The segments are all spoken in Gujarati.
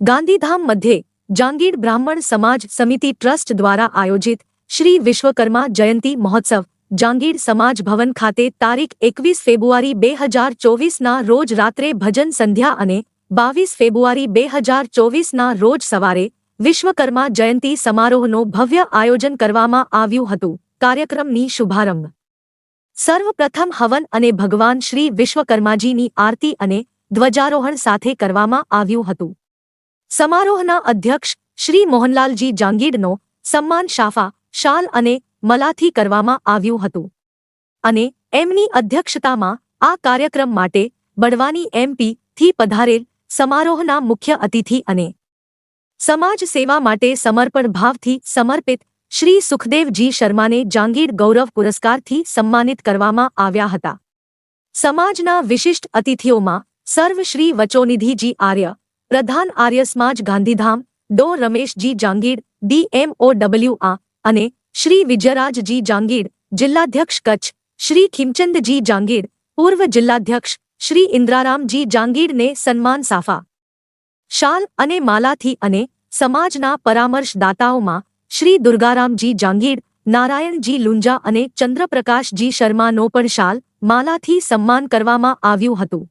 ગાંધીધામ મધ્યે જાંગીર બ્રાહ્મણ સમાજ સમિતિ ટ્રસ્ટ દ્વારા આયોજિત શ્રી વિશ્વકર્મા જયંતી મહોત્સવ, જાંગીર સમાજ ભવન ખાતે તારીખ એકવીસ ફેબ્રુઆરી બે હજાર ચોવીસના રોજ રાત્રે ભજન સંધ્યા અને બાવીસ ફેબ્રુઆરી બે હજાર ચોવીસના રોજ સવારે વિશ્વકર્મા જયંતી સમારોહનો ભવ્ય આયોજન કરવામાં આવ્યું હતું. કાર્યક્રમની શુભારંભ સર્વપ્રથમ હવન અને ભગવાન શ્રી વિશ્વકર્માજીની આરતી અને ધ્વજારોહણ સાથે કરવામાં આવ્યું હતું. સમારોહના અધ્યક્ષ શ્રી મોહનલાલજી જાંગીરનો સન્માન શાફા, શાલ અને મલાથી કરવામાં આવ્યું હતું. અને એમની અધ્યક્ષતામાં આ કાર્યક્રમ માટે બડવાની એમપી થી પધારેલ સમારોહના મુખ્ય અતિથિ અને સમાજ સેવા માટે સમર્પણ ભાવથી સમર્પિત શ્રી સુખદેવજી શર્માને જાંગીર ગૌરવ પુરસ્કારથી સન્માનિત કરવામાં આવ્યા હતા. સમાજના વિશિષ્ટ અતિથિઓમાં સર્વ શ્રી વચોનિધિજી આર્ય, પ્રધાન આર્ય સમાજ ગાંધીધામ, ડો રમેશજી જાંગીર ડીએમઓ ડબલ્યુ આ અને શ્રી વિજયરાજજી જાંગીર, જિલ્લાધ્યક્ષ કચ્છ, શ્રી ખીમચંદજી જાંગીર, પૂર્વ જિલ્લાધ્યક્ષ શ્રી ઇન્દ્રારામજી જાંગીરને સન્માન સાફા. શાલ અને માલાથી અને સમાજના પરામર્શદાતાઓમાં શ્રી દુર્ગારામજી જાંગીર, નારાયણજી લુંજા અને ચંદ્રપ્રકાશજી શર્માનો પણ શાલ માલાથી સન્માન કરવામાં આવ્યું હતું.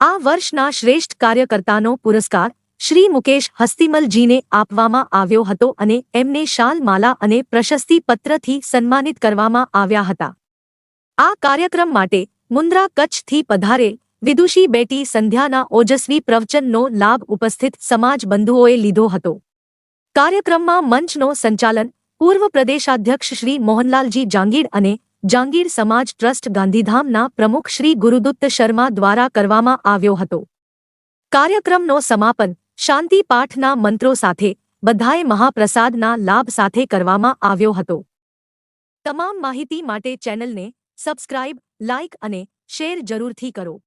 આ વર્ષના શ્રેષ્ઠ કાર્યકર્તાનો પુરસ્કાર શ્રી મુકેશ હસ્તિમલજીને આપવામાં આવ્યો હતો અને એમને શાલ, માલા અને પ્રશસ્તિ પત્રથી સન્માનિત કરવામાં આવ્યા હતા. આ કાર્યક્રમ માટે મુન્દ્રા કચ્છથી પધારેલ વિદુષી બેટી સંધ્યાના ઓજસ્વી પ્રવચનનો લાભ ઉપસ્થિત સમાજ બંધુઓએ લીધો હતો. કાર્યક્રમમાં મંચનો સંચાલન પૂર્વ પ્રદેશાધ્યક્ષ શ્રી મોહનલાલજી જાંગીર અને જાંગીર સમાજ ટ્રસ્ટ ગાંધીધામના પ્રમુખ શ્રી ગુરુદત્ત શર્મા દ્વારા કરવામાં આવ્યો હતો. કાર્યક્રમનો સમાપન શાંતિ પાઠના મંત્રો સાથે, બધાએ મહાપ્રસાદના લાભ સાથે કરવામાં આવ્યો હતો. તમામ માહિતી માટે ચેનલને સબસ્ક્રાઇબ, લાઇક અને શેર જરૂરથી કરો.